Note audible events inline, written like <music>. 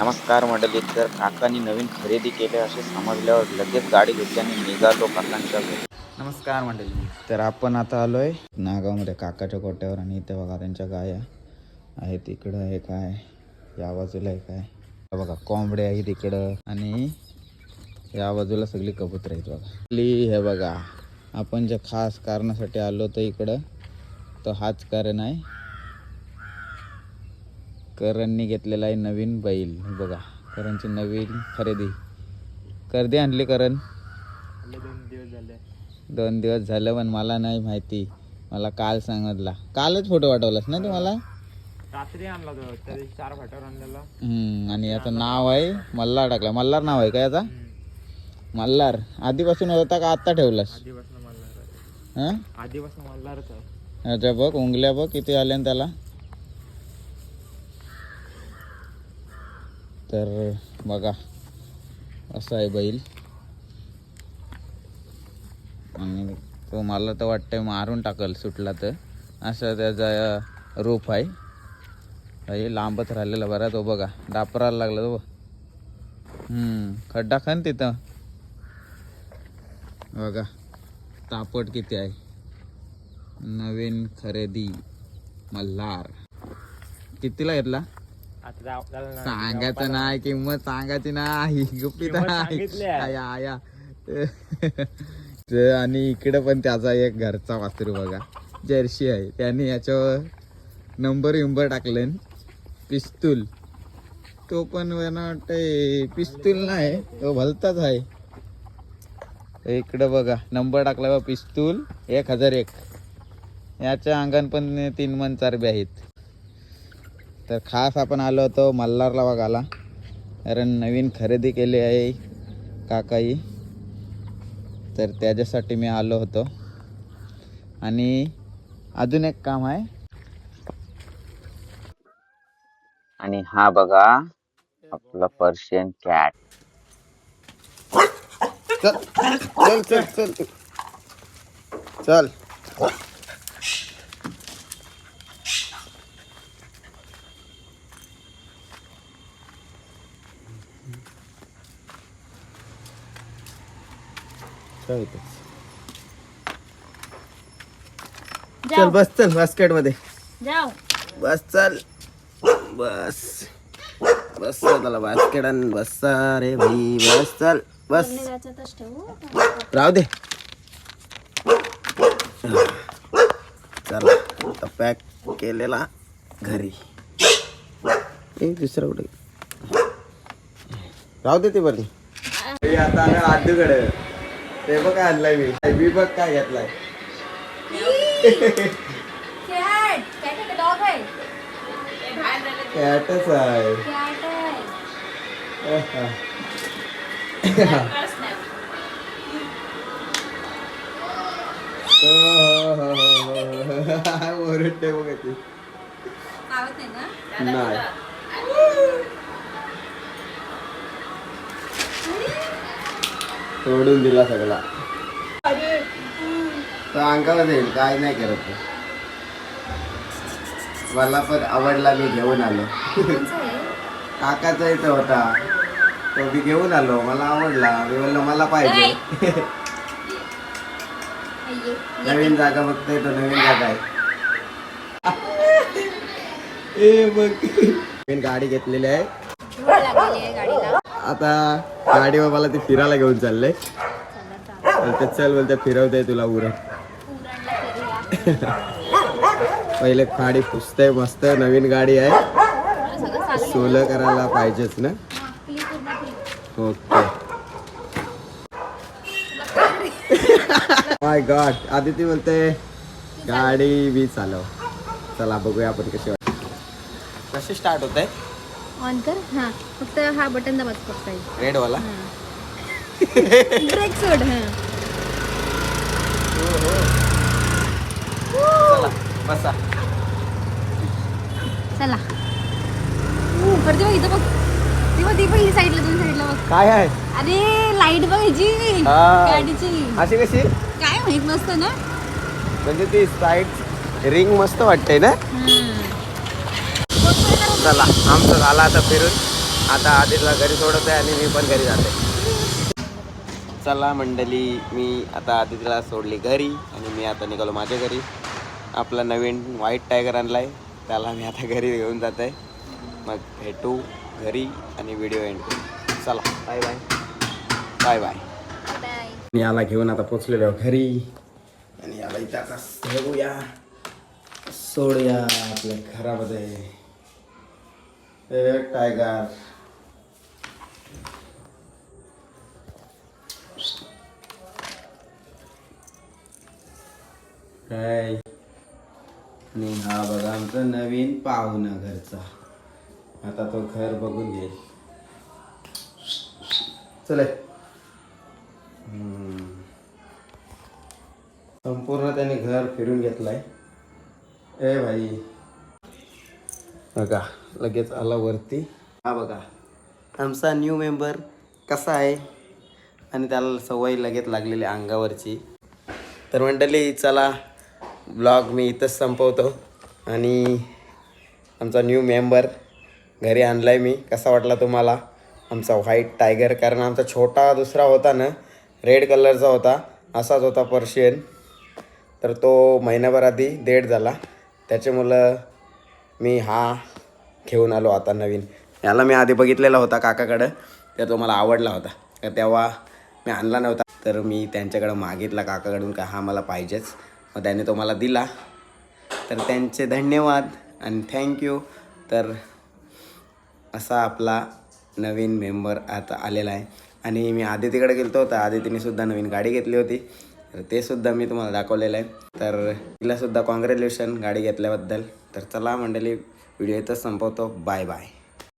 नमस्कार मंडळी तर काकांनी नवीन खरेदी केले असे समजल्यावर लगेच गाडी घेतली आणि निघालो काकांच्या घरी. नमस्कार मंडळी. तर आपण आता आलोय नागावमध्ये काकाच्या कोट्यावर आणि इथे बघा त्यांच्या गाया आहेत. इकडं हे काय या बाजूला एक आहे. बघा कोंबड्या आहेत इकडं आणि या बाजूला सगळी कबूतर आहेत बघा. आपली हे बघा आपण ज्या खास कारणासाठी आलो तर इकडं तो हाच कारण आहे. करणनी घेतलेला आहे नवीन बैल. बघा करणची नवीन खरेदी. कर्दी आणली करण. दोन दिवस झाले दोन दिवस झालं पण मला नाही माहिती. मला काल सांगितला. कालच फोटो पाठवलास ना तू मला रात्री आणला तो त्या दिवशी चार फाट्यावर आणलेला. हम्म, आणि याचं नाव आहे मल्हार टाकला. मल्हार नाव आहे का याचा? मल्हार. आधीपासून होता का आत्ता ठेवलास? आधीपासून मल्हार हां? आधीपासून मल्हारच आहे. याच्या बघ उंगल्या बघ किती आल्या न त्याला. तर बघा असा आहे बैल. आणि तो मला तर वाटतंय मारून टाकल सुटला तर. असा त्याचा रूप आहे. हे लांबच राहिलेला बरा तो बघा. डापरायला लागला तो खड्डा खन तिथं. बघा तापट किती आहे. नवीन खरेदी मल्हार. कितीला घेतला? आता जाऊ- झालं ना. सांगायचं नाही किंमत सांगायची नाही गुपित किंमत नाही. सांगितली आहे. आया आया. ते आणि इकडे पण त्याचा एक घरचा वासरू बघा. जर्सी आहे. त्याने याच्यावर नंबर विंबर टाकले पिस्तूल. तो पण मला वाटतंय पिस्तूल नाही तो भलताच आहे. इकडे बघा नंबर टाकला बा पिस्तूल एक हजार एक. याच्या अंगान पण तीन मन चारबे आहेत. तर खास आपण आलो होतो मल्हारला बघायला. कारण नवीन खरेदी केली आहे काकाई. तर त्याच्यासाठी मी आलो होतो. आणि अजून एक काम आहे. आणि हा बघा आपला पर्शियन कॅट चल चल चल चल. चल. चल इथंच. चल बस चल बास्केटमध्ये जाओ. बस चल. बस. बस त्याला बास्केट आण. बस रे भाई. बस चल बस. राहू दे. चला आता पॅक केलेला घरी. ए दुसरा कुठे? राहू दे ते बरी. आता आम्ही आदूकडे ते बघ आणलाय मी. मी बघ काय घेतलाय. <laughs> कॅट कॅट आहे. डॉग आहे कॅटच आहे ओरडते बघ ती. नाही <laughs> <laughs> ना नाही सोडून दिला सगळा. तो अंगावर येईल काय नाही करत तो. मला पण आवडला मी घेऊन आलो. काकाचा इथं होता. तो मी घेऊन आलो मला आवडला. मी म्हणलं मला पाहिजे. नवीन जागा बघतोय तो नवीन जागा आहे. ए बघ नवीन गाडी घेतलेली आहे. धूळ लागलेली आहे गाडीला. आता गाडीवर मला ती फिरायला घेऊन चाललंय बोलते चल बोलते फिरवते तुला उरण पहिले गाडी पुसते मस्त नवीन गाडी आहे. सोलं करायला पाहिजेच ना? ओके. माय गॉड आदिती बोलते गाडी मी चालव चला बघूया आपण कशी वाटते. कशी स्टार्ट होत? आहे ऑन कर? हा. फक्त हा बटन दाबाच फक्त रेड वाला? ब्रेक सोड हा. चला बसा. चला. ऊ, परत बघ इथं बघ. ती बघ ती पहिली साईडला दोन साईडला बघ. काय आहे? अरे लाइट बघ ह्याची. हा. गाडीची. अशी कशी? काय माहीत मस्त ना? म्हणजे ती साईड रिंग मस्त वाटते ना. चला आमचं झालं आता फिरून. आता आदितला घरी सोडत आहे आणि मी पण घरी जाते चला मंडळी मी आता आदितला सोडली घरी आणि मी आता निघालो माझ्या घरी. आपला नवीन व्हाईट टायगर आणला आहे त्याला मी आता घरी घेऊन जात आहे मग भेटू घरी आणि व्हिडिओ एंड करू चला बाय बाय बाय बाय मी याला घेऊन आता पोचलेलो घरी. आणि याला इथं आता सोडूया. सोडूया आपल्या घरामध्ये. ए टायगर. काय? आणि हा बघा आमचा नवीन पाहुणा घरचा आता तो घर बघून घेईल. चले. हम्म. संपूर्ण त्याने घर फिरून घेतलाय. ए भाई. बघा लगेच आला वरती. हा बघा आमचा न्यू मेंबर कसा आहे? आणि त्याला सवय लगेच लागलेली अंगावरची. तर मंडळी चला ब्लॉग मी इथंच संपवतो. आणि आमचा न्यू मेंबर घरी आणला आहे मी. कसा वाटला तुम्हाला? आमचा व्हाईट टायगर कारण आमचा छोटा दुसरा होता ना रेड कलरचा होता असाच होता पर्शियन. तर तो महिनाभर आधी डेड झाला त्याच्यामुळं मी हा घेऊन आलो आता नवीन. याला मी आधी बघितलेला होता काकाकडं तर तो मला आवडला होता. तर तेव्हा मी आणला नव्हता. तर मी त्यांच्याकडं मागितला काकाकडून का हा मला पाहिजेच. मग त्याने तो मला दिला. तर त्यांचे धन्यवाद आणि थँक्यू तर असा आपला नवीन मेंबर आता आलेला आहे. आणि मी आदितीकडे गेलो होतो तर आदितीने सुद्धा नवीन गाडी घेतली होती. ते सुद्धा मी तुम्हाला दाखवलेलं आहे. तर तिला सुद्धा कॉंग्रॅच्युलेशन गाडी घेतल्याबद्दल. तर चला मंडळी व्हिडिओ इथंच संपवतो. Bye bye